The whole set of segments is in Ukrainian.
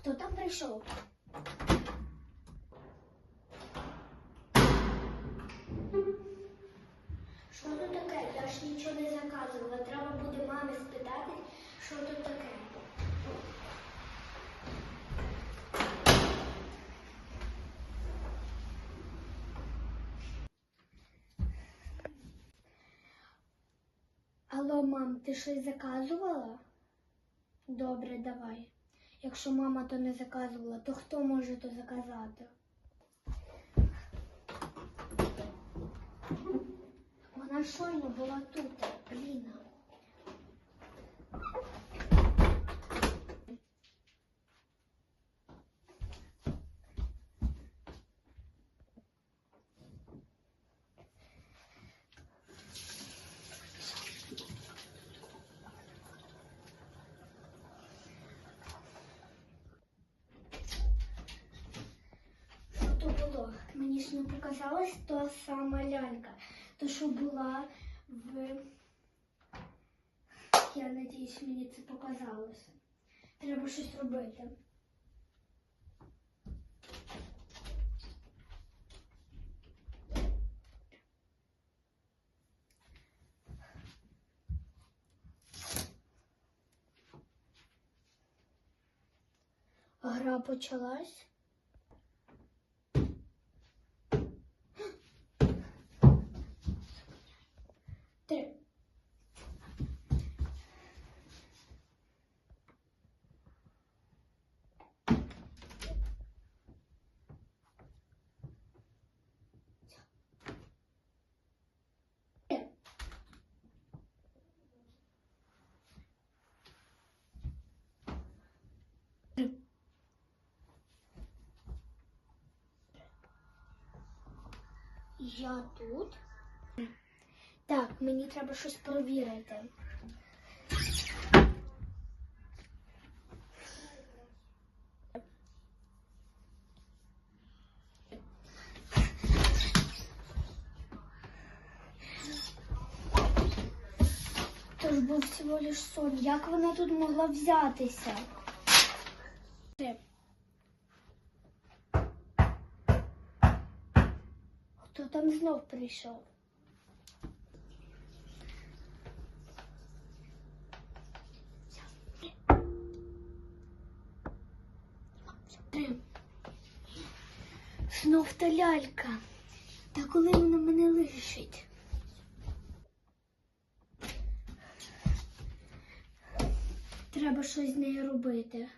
Хто там прийшов? Що тут таке? Я ж нічого не заказувала. Треба буде мамі спитати, що тут таке. Алло, мам, ти щось заказувала? Добре, давай. Якщо мама то не заказувала, то хто може то заказати? Вона щойно була тут, Ліна. Що то не показалась та сама лялька. То, що була в. Я надіюсь, мені це показалося. Треба щось робити. Гра почалась. Я тут. Так, мені треба щось перевірити. Ж був всього лиш сон. Як вона тут могла взятися? Хто там знов прийшов? Знов та лялька. Та коли вона мене лишить? Треба щось з нею робити.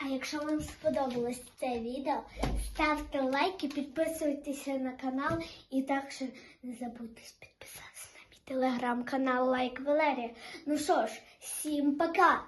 А якщо вам сподобалось це відео, ставте лайки, підписуйтеся на канал і також не забудьте підписатися на мій телеграм-канал Лайк Валерія. Ну що ж, всім пока!